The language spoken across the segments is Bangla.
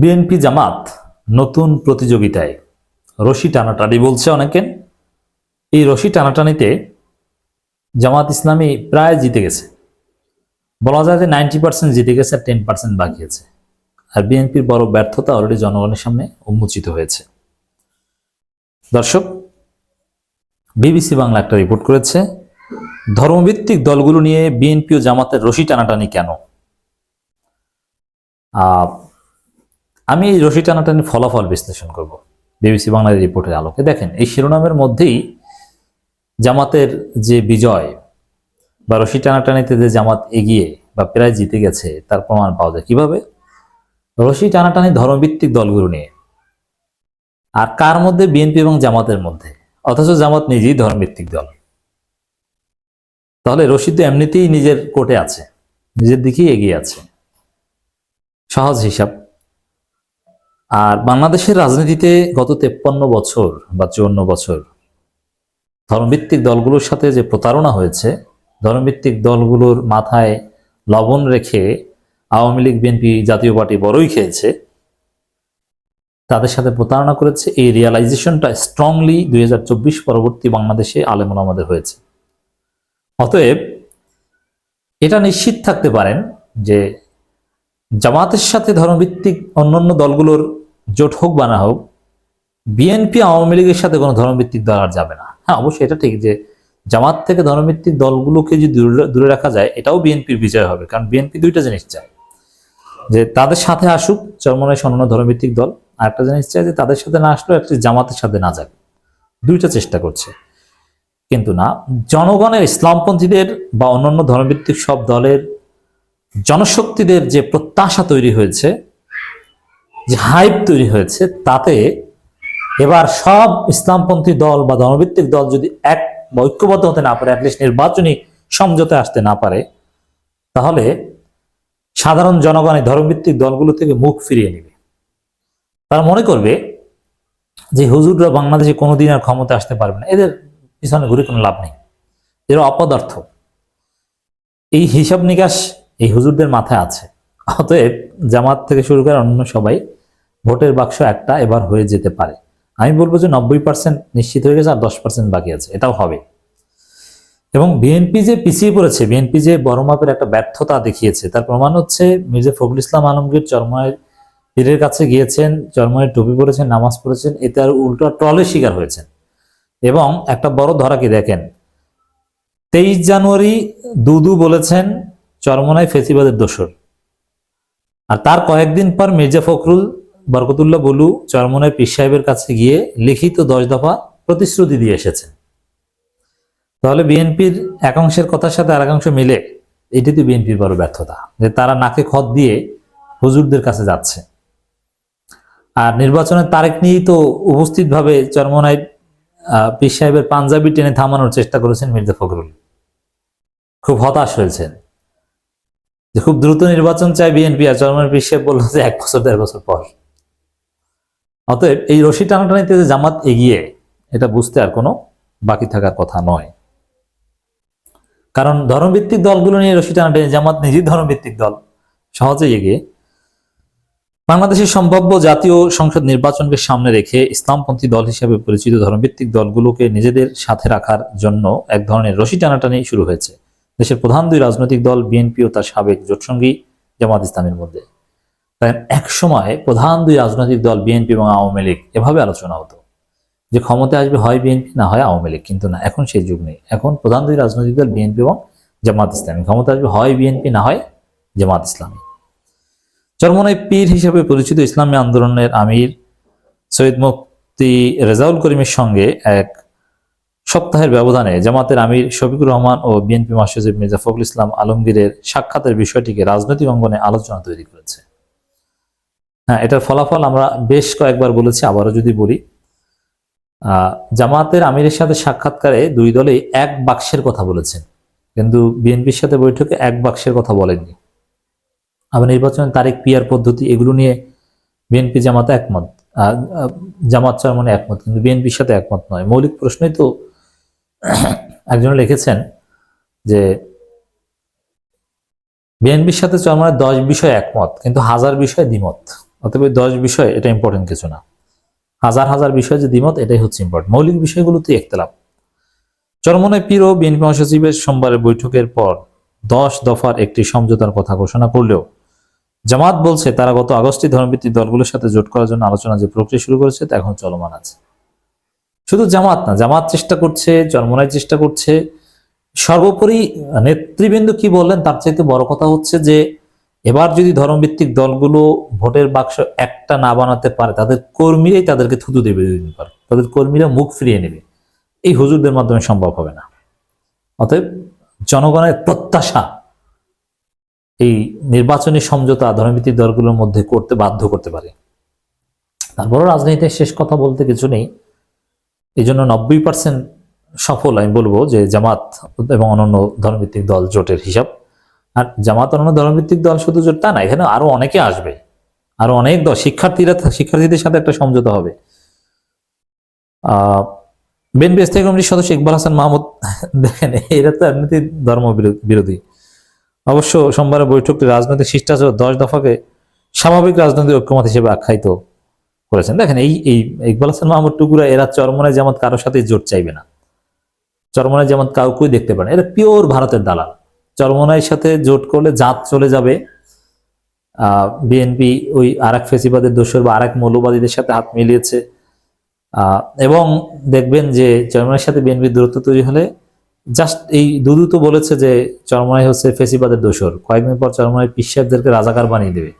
বিএনপি জামাত নতুন প্রতিযোগিতায় রশি টানাটানি বলছে অনেকে। এই রশি টানাটানিতে জামাত ইসলামী প্রায় জিতে গেছে। বলা যায় যে নাইনটি পার্সেন্ট জিতে গেছে আর টেন পার্সেন্ট বাকি আছে। আর বিএনপির বড় ব্যর্থতা অলরেডি জনগণের সামনে উন্মোচিত হয়েছে। দর্শক, বিবিসি বাংলা একটা রিপোর্ট করেছে, ধর্মভিত্তিক দলগুলো নিয়ে বিএনপি ও জামাতের রশি টানাটানি কেন? আমি এই রশি টানাটানির ফলাফল বিশ্লেষণ করব। বিবিসি বাংলার রিপোর্টের আলোকে। দেখেন, এই শিরোনামের মধ্যেই জামাতের যে বিজয় বা রশি টানাটানিতে যে জামাত এগিয়ে বা প্রায় জিতে গেছে, তার প্রমাণ পাওয়া যায় কীভাবে? রশি টানাটানি ধর্মভিত্তিক দলগুলো নিয়ে। আর কার মধ্যে? বিএনপি এবং জামাতের মধ্যে। অথচ জামাত নিজেই ধর্মভিত্তিক দল। তাহলে রশি তো এমনিতেই নিজের কোর্টে আছে, নিজের দিকেই এগিয়ে আছে। সহজ হিসাব। আর বাংলাদেশের রাজনীতিতে গত তেপ্পান্ন বছর বা চুয়ান্ন বছর ধর্মভিত্তিক দলগুলোর সাথে যে প্রতারণা হয়েছে, ধর্মভিত্তিক দলগুলোর মাথায় লবণ রেখে আওয়ামী লীগ, বিএনপি জাতীয় পার্টি বড়ই খেয়েছে, তাদের সাথে প্রতারণা করেছে। এই রিয়ালাইজেশনটা স্ট্রংলি দুই হাজার চব্বিশ পরবর্তী বাংলাদেশে আলেমন আমাদের হয়েছে। অতএব এটা নিশ্চিত থাকতে পারেন যে জামাতের সাথে ধর্মভিত্তিক অন্যান্য দলগুলোর জোট হোক বা না হোক বিএনপি আওয়ামী লীগের সাথে কোনো ধর্মভিত্তিক দল আর যাবে না। হ্যাঁ অবশ্যই এটা ঠিক যে জামাত থেকে ধর্মভিত্তিক দলগুলোকে যদি দূরে রাখা যায়, এটাও বিএনপির বিজয় হবে, কারণ বিএনপি দুইটা জিনিস চায়। যে তাদের সাথে আসুক, চরমনায় অন্যান্য ধর্মভিত্তিক দল, আর একটা জিনিস চায় যে তাদের সাথে না আসলেও একটি জামাতের সাথে না যাক। দুইটা চেষ্টা করছে। কিন্তু না, জনগণের ইসলামপন্থীদের বা অন্যান্য ধর্মভিত্তিক সব দলের জনশক্তিদের যে প্রত্যাশা তৈরি হয়েছে যে হাইপ তৈরি হয়েছে, তাতে এবার সব ইসলামপন্থী দল বা ধর্মভিত্তিক দল যদি এক ঐক্যবদ্ধ হতে না পারে অ্যাটলিস্ট নির্বাচনী সমঝোতে আসতে না পারে, তাহলে সাধারণ জনগণ এই ধর্মভিত্তিক দলগুলো থেকে মুখ ফিরিয়ে নেবে। তারা মনে করবে যে হুজুররা বাংলাদেশে কোনোদিন আর ক্ষমতা আসতে পারবে না। এদের পিছনে ঘুরে কোনো লাভ নেই। এরা অপদার্থ। এই হিসাব নিকাশ এই হুজুরদের মাথায় আছে। অতএব জামাত থেকে শুরু করে অন্য সবাই ভোটের বাক্স একটা এবার হয়ে যেতে পারে। আমি বলব যে নব্বই পার্সেন্ট নিশ্চিত হয়ে গেছে আর দশ পার্সেন্ট বাকি আছে। এটাও হবে। এবং বিএনপি যে পিছিয়ে পড়েছে বিএনপি যে বড় মাপের একটা ব্যর্থতা দেখিয়েছে, তার প্রমাণ হচ্ছে মির্জা ফখরুল ইসলাম আলমগীর চরময়ের পীরের কাছে গিয়েছেন চরময়ের টুপি পরেছেন, নামাজ পড়েছেন এতে আর উল্টো ট্রলে শিকার হয়েছেন। এবং একটা বড় ধরা কি দেখেন? তেইশ জানুয়ারি দুদু বলেছেন, চরমনায় ফেসিবাদের দোসর আর তার কয়েকদিন পর মির্জা ফখরুল বরকতুল্লাহ বলু চরমনায় পীর সাহেবের কাছে গিয়ে লিখিত দশ দফা প্রতিশ্রুতি দিয়ে এসেছেন। তাহলে বিএনপির একাংশের কথার সাথে আর একাংশ মিলে এটি তো বিএনপির বড় ব্যর্থতা, যে তারা নাকে খত দিয়ে হুজুরদের কাছে যাচ্ছে। আর নির্বাচনের তারিখ নিয়েই তো উপস্থিতভাবে চরমনায় পীর সাহেবের পাঞ্জাবি টেনে থামানোর চেষ্টা করেছেন মির্জা ফখরুল। খুব হতাশ হয়েছেন। যে খুব দ্রুত নির্বাচন চায় বিএনপি, আর চরমনায় পীর সাহেব বলল যে এক বছর, দেড় বছর পর। অতএব এই রশি টানাটানিতে যে জামাত এগিয়ে, এটা বুঝতে আর কোনো বাকি থাকার কথা নয়। কারণ ধর্মভিত্তিক দলগুলো নিয়ে রশি টানাটানি, জামাত নিজেই ধর্মভিত্তিক দল, সহজেই এগিয়ে। বাংলাদেশের সম্ভাব্য জাতীয় সংসদ নির্বাচনকে সামনে রেখে ইসলামপন্থী দল হিসেবে পরিচিত ধর্মভিত্তিক দলগুলোকে নিজেদের সাথে রাখার জন্য এক ধরনের রশি টানাটানি শুরু হয়েছে। দেশের প্রধান দুই রাজনৈতিক দল, বিএনপি ও তার সাবেক জোটসঙ্গী জামাত ইসলামের মধ্যে। তাই এক সময় প্রধান দুই রাজনৈতিক দল বিএনপি এবং আওয়ামী লীগ এভাবে আলোচনা হতো যে ক্ষমতায় আসবে হয় বিএনপি, না হয় আওয়ামী লীগ। কিন্তু না, এখন সেই যুগ নেই। এখন প্রধান দুই রাজনৈতিক দল বিএনপি এবং জামাত ইসলামী। ক্ষমতা আসবে হয় বিএনপি, না হয় জামাত ইসলামী। চরমনায় পীর হিসেবে পরিচিত ইসলামী আন্দোলনের আমির সৈয়দ মুফতি রেজাউল করিমের সঙ্গে এক সপ্তাহের ব্যবধানে জামাতের আমির শফিকুর রহমান ও বিএনপি মহাসচিব মির্জা ফখরুল ইসলাম আলমগীরের সাক্ষাতের বিষয়টিকে রাজনৈতিক অঙ্গনে আলোচনা তৈরি করেছে। হ্যাঁ এটার ফলাফল আমরা বেশ কয়েকবার বলেছি, আবারও যদি বলি। জামাতের আমিরের সাথে সাক্ষাৎকারে দুই দলেই এক বাক্সের কথা বলেছেন। কিন্তু বিএনপির সাথে বৈঠকে এক বাক্সের কথা বলেননি। আবার নির্বাচনের তারিখ পিয়ার পদ্ধতি, এগুলো নিয়ে বিএনপি জামাতে একমত। জামাত চরমনে একমত, কিন্তু বিএনপির সাথে একমত নয়। মৌলিক প্রশ্নই তো একজন লিখেছেন যে, বিএনপির সাথে চরমনের দশ বিষয় একমত, কিন্তু হাজার বিষয় দ্বিমত। অতএব দশ বিষয়, এটা ইম্পর্টেন্ট কিছু না। হাজার হাজার বিষয় যে দ্বিমত, এটাই হচ্ছে ইম্পর্টেন্ট মৌলিক বিষয়গুলোতে একতলাপ। চরমনে পীর ও বিএনপি মহাসচিবের সোমবারের বৈঠকের পর দশ দফার একটি সমঝোতার কথা ঘোষণা করলেও জামাত বলছে তারা গত আগস্টে ধর্মভিত্তিক দলগুলোর সাথে জোট করার জন্য আলোচনা যে প্রক্রিয়া শুরু করেছে, তা এখন চলমান আছে। শুধু জামাত না, জামাত চেষ্টা করছে, চরমনায় চেষ্টা করছে। সর্বোপরি নেতৃবৃন্দ কি বললেন, তার চাইতে বড় কথা হচ্ছে যে এবার যদি ধর্মভিত্তিক দলগুলো ভোটের বাক্স একটা না বানাতে পারে, তাদের কর্মীরাই তাদেরকে থুতু দেবে দুদিন পর। তাদের কর্মীরা মুখ ফিরিয়ে নেবে। এই হুজুরদের মাধ্যমে সম্ভব হবে না। অতএব জনগণের প্রত্যাশা এই নির্বাচনী সমঝোতা ধর্মভিত্তিক দলগুলোর মধ্যে করতে বাধ্য করতে পারে। তারপরও রাজনীতিতে শেষ কথা বলতে কিছু নেই। এই জন্য নব্বই পার্সেন্ট সফল, আমি বলব যে জামাত এবং অন্যান্য ধর্মভিত্তিক দল জোটের হিসাব। আর জামাত অন্যান্য ধর্মভিত্তিক দল শুধু জোট তা না, এখানে আরও অনেকে আসবে। আরও অনেক দল, শিক্ষার্থীরা, শিক্ষার্থীদের সাথে একটা সমঝোতা হবে। বিএনপি স্থায়ী কমিটির সদস্য ইকবাল হাসান মাহমুদ, দেখেন, এরা তো এমনিতেই ধর্ম বিরোধী অবশ্য সোমবারের বৈঠকটি রাজনৈতিক শিষ্টাচার দশ দফাকে স্বাভাবিক রাজনৈতিক ঐক্যমত হিসেবে আখ্যায়িত করেছেন। দেখেন, এই এই ইকবাল হাসান মাহমুদ টুকুরা, এরা চরমনায় যেমন কারোর সাথে জোট চাইবে না। চরমনায় যেমন কাউকেই দেখতে পারে এরা পিওর ভারতের দালাল। চরমনায় সাথে জোট করলে জাত চলে যাবে। বিএনপি ওই আরেক ফেসিবাদের দোসর বা আরেক মৌলবাদীদের সাথে হাত মিলিয়েছে। এবং দেখবেন যে চরমনার সাথে বিএনপির দূরত্ব তৈরি হলে জাস্ট এই দুদু তো বলেছে যে চরমনাই হচ্ছে ফেসিবাদের দোসর কয়েকদিন পর চরমনাই পীর সাহেবদেরকে রাজাকার বানিয়ে দেবে।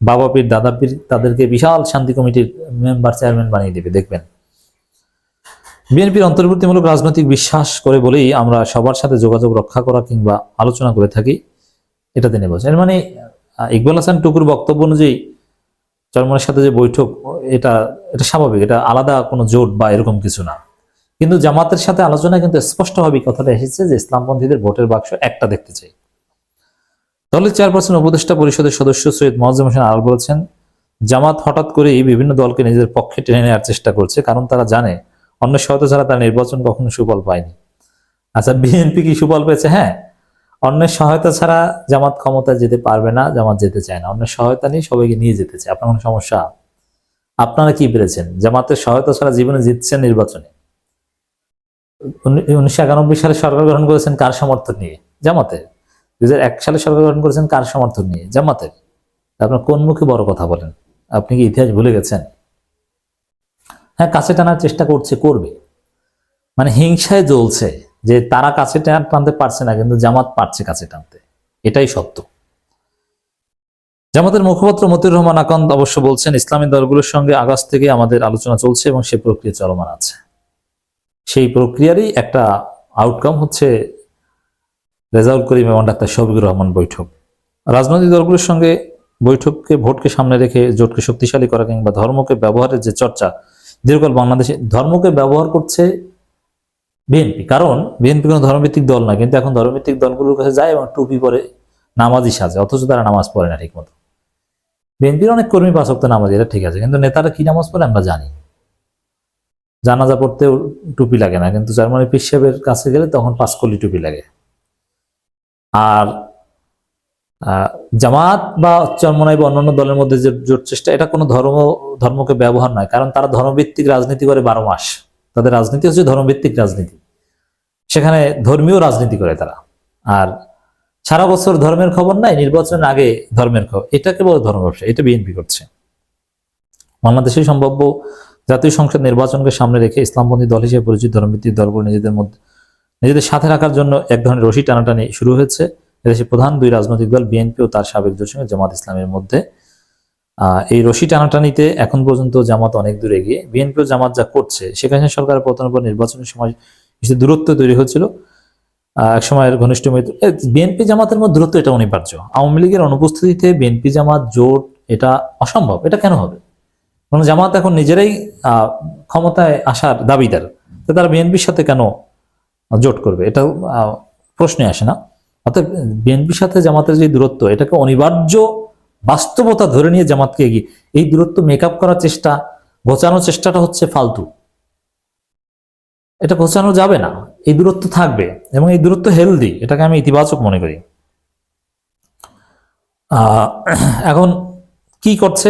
বাবা পীর, দাদা পীর, তাদেরকে বিশাল শান্তি কমিটির মেম্বার, চেয়ারম্যান বানিয়ে দেবে, দেখবেন। বিএনপির অন্তর্বর্তীমূলক রাজনৈতিক বিশ্বাস করে বলেই আমরা সবার সাথে যোগাযোগ রক্ষা করা কিংবা আলোচনা করে থাকি, এটা তিনি বলছেন। এর মানে ইকবাল হাসান টুকুর বক্তব্য অনুযায়ী চরমনের সাথে যে বৈঠক, এটা এটা স্বাভাবিক, এটা আলাদা কোনো জোট বা এরকম কিছু না। কিন্তু জামাতের সাথে আলোচনায় কিন্তু স্পষ্টভাবে কথাটা এসেছে যে ইসলামপন্থীদের ভোটের বাক্স একটা দেখতে চাই। দলের চেয়ারপারসন উপদেষ্টা পরিষদের সদস্য সৈয়দ মহাজ্জম হোসেন আল বলেছেন, জামাত হঠাৎ করেই বিভিন্ন দলকে নিজেদের পক্ষে টেনে নেওয়ার চেষ্টা করছে, কারণ তারা জানে অন্য সহায়তা ছাড়া তার নির্বাচন কখনো সুফল পায়নি। আচ্ছা বিএনপি কি সুফল পেয়েছে? হ্যাঁ। অন্যের সহায়তা ছাড়া জামাত ক্ষমতা যেতে পারবে না, জামাত যেতে চায় না। অন্যের সহায়তা নিয়ে সবাইকে নিয়ে যেতে চায়। আপনার কোনো সমস্যা? আপনারা কি পেরেছেন? জামাতের সহায়তা ছাড়া জীবনে জিতছেন নির্বাচনে। উনি- উনিশশো একানব্বই সালে সরকার গ্রহণ করেছেন কার সমর্থন নিয়ে? জামাতের। এক সালে সরকার গ্রহণ করেছেন কার সমর্থন নিয়ে? জামাতের। আপনার কোন মুখে বড় কথা বলেন? আপনি কি ইতিহাস ভুলে গেছেন? হ্যাঁ কাছে টানার চেষ্টা করছে, করবে। মানে হিংসায় জ্বলছে যে তারা কাছে টান- টানতে পারছে না, কিন্তু জামাত পারছে কাছে টানতে। এটাই সত্য। জামাতের মুখপাত্র মতিউর রহমান আকন্দ অবশ্য বলছেন, ইসলামী দলগুলোর সঙ্গে আগস্ট থেকে আমাদের আলোচনা চলছে এবং সে প্রক্রিয়া চলমান আছে। সেই প্রক্রিয়ারই একটা আউটকাম হচ্ছে রেজাউল করিম এবং ডাক্তার শফিকুর রহমান বৈঠক। রাজনৈতিক দলগুলোর সঙ্গে বৈঠককে ভোটকে সামনে রেখে জোটকে শক্তিশালী করা কিংবা ধর্মকে ব্যবহারের যে চর্চা দীর্ঘকাল বাংলাদেশে ধর্মকে ব্যবহার করছে বিএনপি। কারণ বিএনপি কোনো ধর্মভিত্তিক দল না, কিন্তু এখন ধর্মভিত্তিক দলগুলোর কাছে যায় এবং টুপি পরে নামাজই সাজে, অথচ তারা নামাজ পড়ে না ঠিকমতো। বিএনপির অনেক কর্মী পাশক্ত নামাজ, এটা ঠিক আছে, কিন্তু নেতারা কি নামাজ পড়ে আমরা জানি জানাজা পড়তেও টুপি লাগে না, কিন্তু জার্মানি পীর সাহেবের কাছে গেলে তখন পাঁচকলি টুপি লাগে। আর জামাত বা চরমনাই বা অন্যান্য দলের মধ্যে যে জোট চেষ্টা, এটা কোনো ধর্ম, ধর্মকে ব্যবহার নয়। কারণ তারা ধর্মভিত্তিক রাজনীতি করে বারো মাস। তাদের রাজনীতি হচ্ছে ধর্মভিত্তিক রাজনীতি। সেখানে ধর্মীয় রাজনীতি করে তারা। আর সারা বছর ধর্মের খবর নাই, নির্বাচনের আগে ধর্মের খবর। এটাকে বলে ধর্ম ব্যবসা, এটা বিএনপি করছে। বাংলাদেশে সম্ভাব্য জাতীয় সংসদ নির্বাচনকে সামনে রেখে ইসলামপন্থী দল হিসেবে পরিচিত ধর্মভিত্তিক দলগুলো নিজেদের মধ্যে, নিজেদের সাথে রাখার জন্য এক ধরনের রশি টানাটানি শুরু হয়েছে। এদেশের প্রধান দুই রাজনৈতিক দল, বিএনপি ও তার সাবেক সঙ্গে জামাত ইসলামের মধ্যে। এই রশি টানাটানিতে এখন পর্যন্ত জামাত অনেক দূরে গিয়ে বিএনপি ও জামাত যা করছে সেখানে সরকারের পতনের পর নির্বাচনের সময় কিছু দূরত্ব তৈরি হয়েছিল এক সময়ের ঘনিষ্ঠ বিএনপি জামাতের মধ্যে দূরত্ব এটা অনিবার্য। আওয়ামী লীগের অনুপস্থিতিতে বিএনপি জামাত জোট এটা অসম্ভব, এটা কেন হবে? কারণ জামাত এখন নিজেরাই ক্ষমতায় আসার দাবিদার। তারা বিএনপির সাথে কেন জোট করবে? এটা প্রশ্নে আসে না। অর্থাৎ বিএনপির সাথে জামাতের যে দূরত্ব, এটাকে অনিবার্য বাস্তবতা ধরে নিয়ে জামাতকে এগিয়ে, এই দূরত্ব মেকআপ করার চেষ্টা, ঘোচানোর চেষ্টাটা হচ্ছে ফালতু। এটা ঘোচানো যাবে না। এই দূরত্ব থাকবে এবং এই দূরত্ব হেলদি এটাকে আমি ইতিবাচক মনে করি। এখন কি করছে?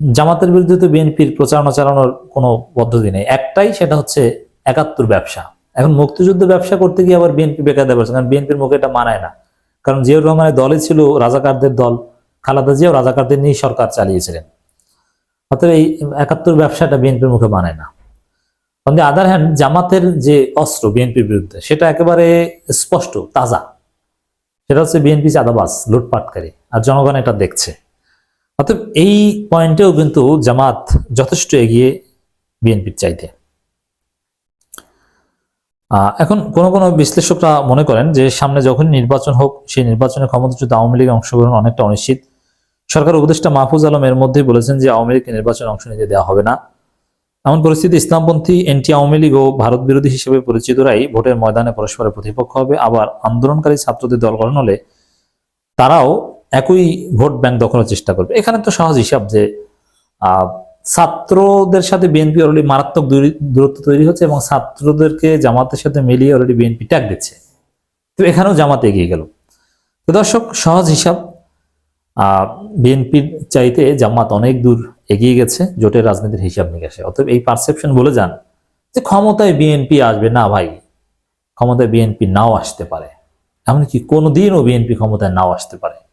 জামাতের বিরুদ্ধে তো বিএনপির প্রচারণা চালানোর কোনো পদ্ধতি নেই। একটাই, সেটা হচ্ছে একাত্তর ব্যবসা। এখন মুক্তিযুদ্ধ ব্যবসা করতে গিয়ে আবার বিএনপি বেকার দেওয়া কারণ বিএনপির মুখে এটা মানায় না। কারণ জিয়াউর রহমানের দলে ছিল রাজাকারদের দল, খালাদা জিয়াও রাজাকারদের নিয়ে সরকার চালিয়েছিলেন। অর্থাৎ এই একাত্তর ব্যবসাটা বিএনপির মুখে মানায় না। অন দি আদার হ্যান্ড জামাতের যে অস্ত্র বিএনপির বিরুদ্ধে, সেটা একেবারে স্পষ্ট, তাজা। সেটা হচ্ছে বিএনপি চাঁদাবাজ, লুটপাটকারী, আর জনগণ এটা দেখছে। অতএব এই পয়েন্টেও কিন্তু জামাত যথেষ্ট এগিয়ে বিএনপির চাইতে। এখন কোন কোন বিশ্লেষকরা মনে করেন যে সামনে যখন নির্বাচন হোক, সেই নির্বাচনে ক্ষমতাচ্যুত আওয়ামী লীগ অংশগ্রহণ অনেকটা অনিশ্চিত, সরকার উপদেষ্টা মাহফুজ আলম এর মধ্যেই বলেছেন যে আওয়ামী লীগকে নির্বাচনে অংশ নিতে দেওয়া হবে না। এমন পরিস্থিতি ইসলামপন্থী এনটি আওয়ামী লীগ ও ভারত বিরোধী হিসেবে পরিচিতরাই ভোটের ময়দানে পরস্পরের প্রতিপক্ষ হবে। আবার আন্দোলনকারী ছাত্রদের দল গঠন হলে তারাও একই ভোট ব্যাংক দখলের চেষ্টা করবে। এখানে তো সহজ হিসাব যে ছাত্রদের সাথে বিএনপি অলরেডি মারাত্মক দূরি- দূরত্ব তৈরি হচ্ছে এবং ছাত্রদেরকে জামাতের সাথে মিলিয়ে অলরেডি বিএনপি ট্যাগ দিচ্ছে। তো এখানেও জামাত এগিয়ে গেল। তো দর্শক, সহজ হিসাব বিএনপির চাইতে জামাত অনেক দূর এগিয়ে গেছে জোটের রাজনীতির হিসাব নিকাশে। অতএব এই পারসেপশন বলে যান যে ক্ষমতায় বিএনপি আসবে না ভাই। ক্ষমতায় বিএনপি নাও আসতে পারে। এমনকি কোনোদিনও বিএনপি ক্ষমতায় নাও আসতে পারে।